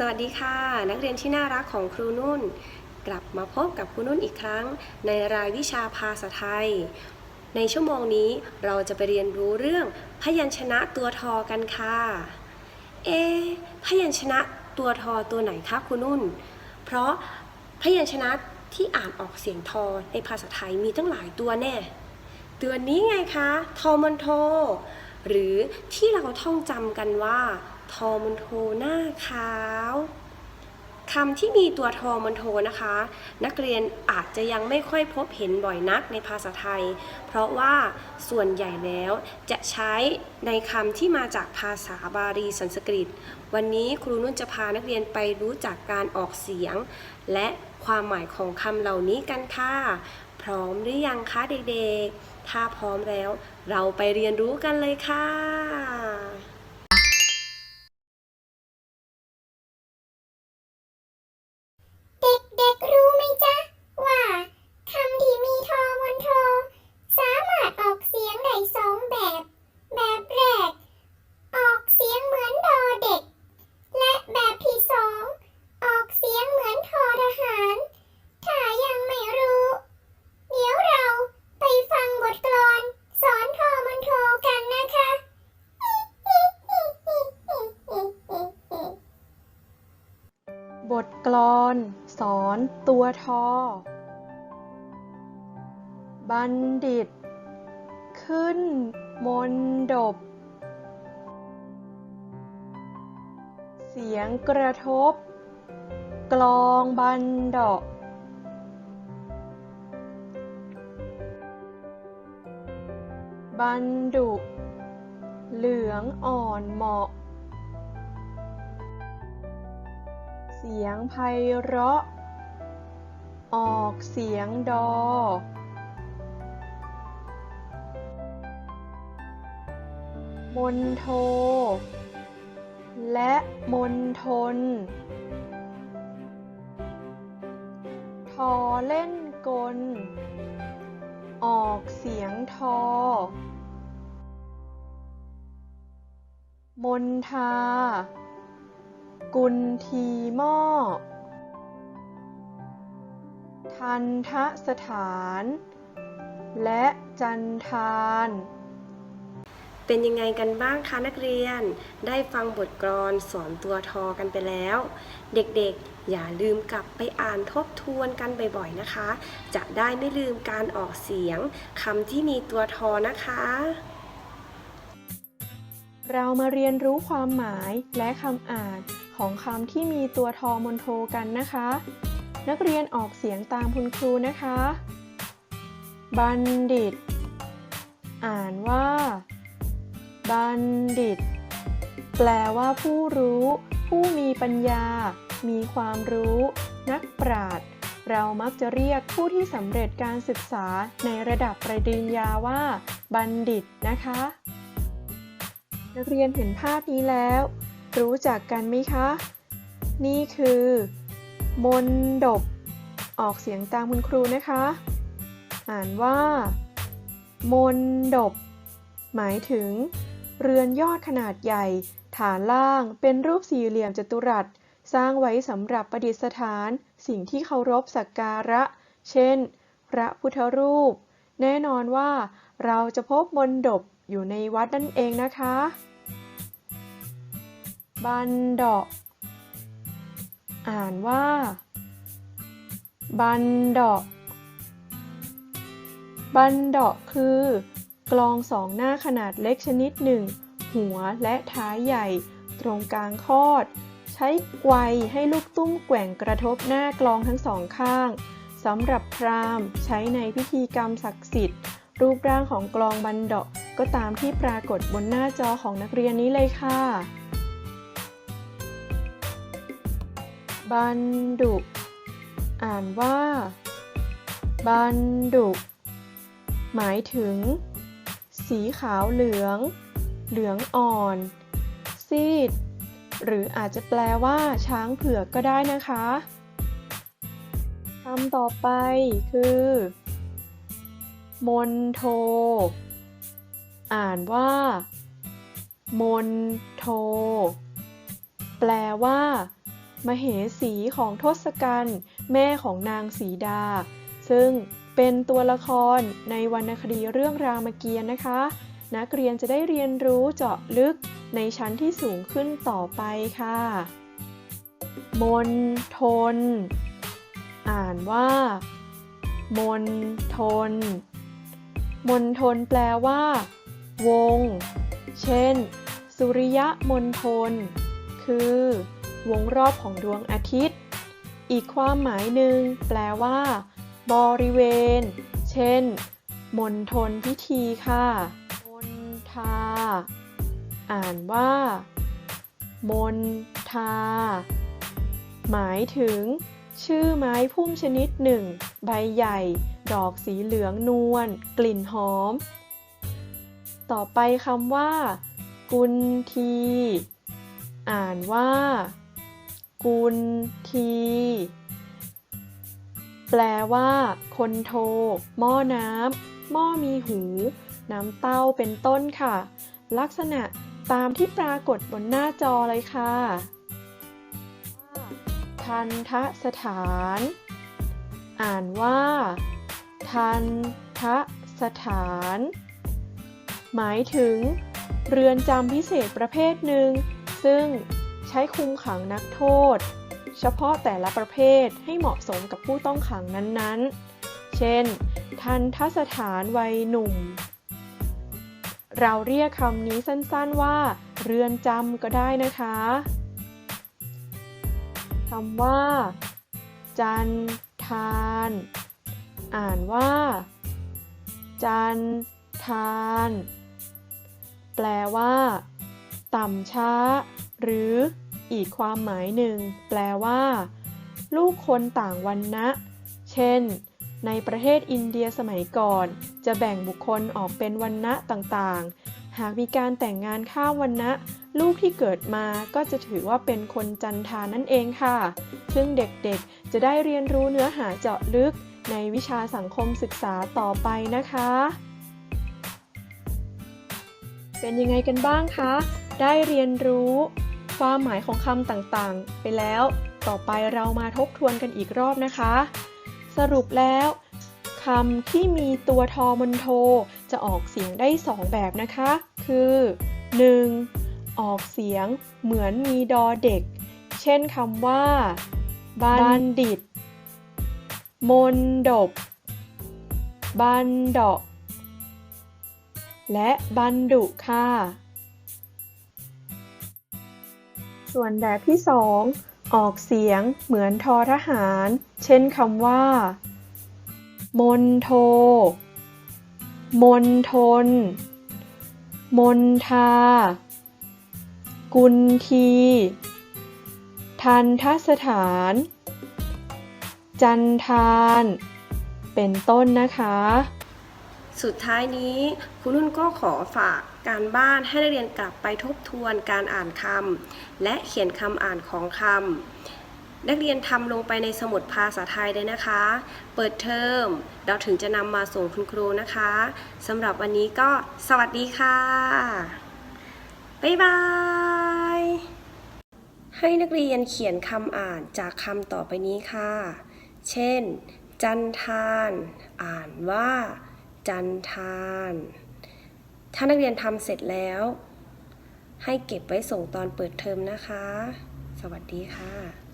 สวัสดีค่ะ นักเรียนที่น่ารักของครูนุ่น กลับมาพบกับครูนุ่นอีกครั้ง ในรายวิชาภาษาไทย ในชั่วโมงนี้เราจะไปเรียนรู้เรื่อง พยัญชนะตัวทอกันค่ะ เอ พยัญชนะตัวทอตัวไหนคะครูนุ่น เพราะพยัญชนะที่อ่านออกเสียงทอในภาษาไทยมีตั้งหลายตัวแน่ ตัวนี้ไงคะ ทอมันโท หรือที่เราท่องจำกันว่า ทอมันโทหน้าขาวคำที่มีตัวทอมันโทนะคะ นักเรียนอาจจะยังไม่ค่อยพบเห็นบ่อยนักในภาษาไทย เพราะว่าส่วนใหญ่แล้วจะใช้ในคำที่มาจากภาษาบาลีสันสกฤต วันนี้ครูนุ่นจะพานักเรียนไปรู้จักการออกเสียง และความหมายของคำเหล่านี้กันค่ะ พร้อมหรือยังคะเด็กๆ ถ้าพร้อมแล้ว เราไปเรียนรู้กันเลยค่ะ เด็กๆรู้ไหมจ๊ะ ว่าคำที่มีทอมนโท สามารถออกเสียงได้สองแบบ แบบแรก ออกเสียงเหมือนดอเด็ก และแบบที่สองออกเสียงเหมือนทอทหาร ถ้ายังไม่รู้ เดี๋ยวเราไปฟังบทกลอน สอนทอมนโทกันนะคะ บท กลอน สอนตัวทอ บัณฑิต ขึ้นมนดบ เสียงกระทบ กลองบันดาะบันดุ เหลืองอ่อนเหมาะ เสียงไพเราะ ออกเสียงดอ มนโท และมนทน ทอเล่นกล ออกเสียงทอ มนทา กุลทีหม้อ ทันทะสถาน และจันทาน เป็นยังไงกันบ้างคะนักเรียน ได้ฟังบทกลอนสอนตัวทอกันไปแล้ว เด็กๆ อย่าลืมกลับไปอ่านทบทวนกันบ่อยๆนะคะ จะได้ไม่ลืมการออกเสียงคำที่มีตัวทอนะคะเรามาเรียนรู้ความหมายและคำอ่าน ของคำที่มีตัวทอมนโทกันนะคะ นักเรียนออกเสียงตามคุณครูนะคะ บัณฑิต อ่านว่า บัณฑิต แปลว่าผู้รู้ ผู้มีปัญญา มีความรู้ นักปราชญ์เรามักจะเรียกผู้ที่สำเร็จการศึกษาในระดับปริญญาว่า บัณฑิตนะคะ นักเรียนเห็นภาพนี้แล้ว รู้จักกันไหมคะ นี่คือ มนดบ ออกเสียงตามคุณครูนะคะ อ่านว่า มนดบ หมายถึง เรือนยอดขนาดใหญ่ ฐานล่างเป็นรูปสี่เหลี่ยมจัตุรัส สร้างไว้สำหรับประดิษฐาน สิ่งที่เคารพสักการะ เช่น พระพุทธรูป แน่นอนว่าเราจะพบมนดบอยู่ในวัดนั่นเองนะคะ บันดาะอ่านว่า บันดาะบันดาะคือกลองสองหน้าขนาดเล็กชนิดหนึ่ง หัวและท้ายใหญ่ ตรงกลางคอด ใช้ไกวให้ลูกตุ้มแกว่งกระทบหน้ากลองทั้งสองข้างสำหรับพราหมณ์ใช้ในพิธีกรรมศักดิ์สิทธิ์ รูปร่างของกลองบันดาะก็ตามที่ปรากฏบนหน้าจอของนักเรียนนี้เลยค่ะ บันดุ อ่านว่า บันดุ หมายถึง สีขาวเหลือง เหลืองอ่อน ซีด หรืออาจจะแปลว่าช้างเผือกก็ได้นะคะคำต่อไปคือ มนโท อ่านว่า มนโท แปลว่า มเหสีของทศกัณฐ์แม่ของนางสีดา ซึ่งเป็นตัวละครในวรรณคดีเรื่องรามเกียรติ์นะคะ นักเรียนจะได้เรียนรู้เจาะลึกในชั้นที่สูงขึ้นต่อไปค่ะ มนทน อ่านว่า มนทน มนทนแปลว่า วง เช่น สุริยมนทน คือ วงรอบของดวงอาทิตย์ อีกความหมายหนึ่งแปลว่า บริเวณ เช่น มณฑลพิธีค่ะมนทาอ่านว่ามนทาหมายถึง ชื่อไม้พุ่มชนิดหนึ่ง ใบใหญ่ ดอกสีเหลืองนวล กลิ่นหอม ต่อไปคำว่า กุนที อ่านว่า กุนที แปลว่า คนโท หม้อน้ำหม้อมีหู น้ำเต้าเป็นต้นค่ะ ลักษณะตามที่ปรากฏบนหน้าจอเลยค่ะทันทสถาน อ่านว่า ทันทสถาน หมายถึง เรือนจำพิเศษประเภทหนึ่ง ซึ่ง ใช้คุมขังนักโทษ เฉพาะแต่ละประเภทให้เหมาะสมกับผู้ต้องขังนั้นๆ เช่น ทันทสถานวัยหนุ่ม เราเรียกคำนี้สั้นๆว่า เรือนจำก็ได้นะคะคำว่า จันทาน อ่านว่า จันทาน แปลว่า ต่ำช้า หรืออีกความหมายหนึ่ง แปลว่า ลูกคนต่างวันนะเช่น ในประเทศอินเดียสมัยก่อน จะแบ่งบุคคลออกเป็นวันนะต่างๆ หากมีการแต่งงานข้ามวันนะลูกที่เกิดมาก็จะถือว่าเป็นคนจันทานั่นเองค่ะ ซึ่งเด็กๆ จะได้เรียนรู้เนื้อหาเจาะลึกในวิชาสังคมศึกษาต่อไปนะคะ เป็นยังไงกันบ้างคะ ได้เรียนรู้ ความหมายของคำต่างๆ ไปแล้ว ต่อไปเรามาทบทวนกันอีกรอบนะคะ สรุปแล้วคำที่มีตัวทอมนโท จะออกเสียงได้ 2 แบบนะคะ คือ 1. ออกเสียงเหมือนมีดอเด็ก เช่นคำว่า บัณฑิต มนดบ บันดาะและบันดุค่ะ ส่วนแบบที่สองออกเสียงเหมือนทอทหาร เช่นคำว่า มนโท มนทน มนทา กุนที ทันทสถาน จันทาน เป็นต้นนะคะ สุดท้ายนี้ คุณนุ่นก็ขอฝากการบ้านให้นักเรียนกลับไปทบทวนการอ่านคำและเขียนคำอ่านของคำนักเรียนทำลงไปในสมุดภาษาไทยเลยนะคะ เปิดเทอมเราถึงจะนำมาส่งคุณครูนะคะสำหรับวันนี้ก็สวัสดีค่ะ บ๊ายบายให้นักเรียนเขียนคำอ่านจากคำต่อไปนี้ค่ะ เช่น จันทาน อ่านว่า จันทาน ถ้านักเรียนทำเสร็จแล้ว ให้เก็บไว้ส่งตอนเปิดเทอมนะคะ สวัสดีค่ะ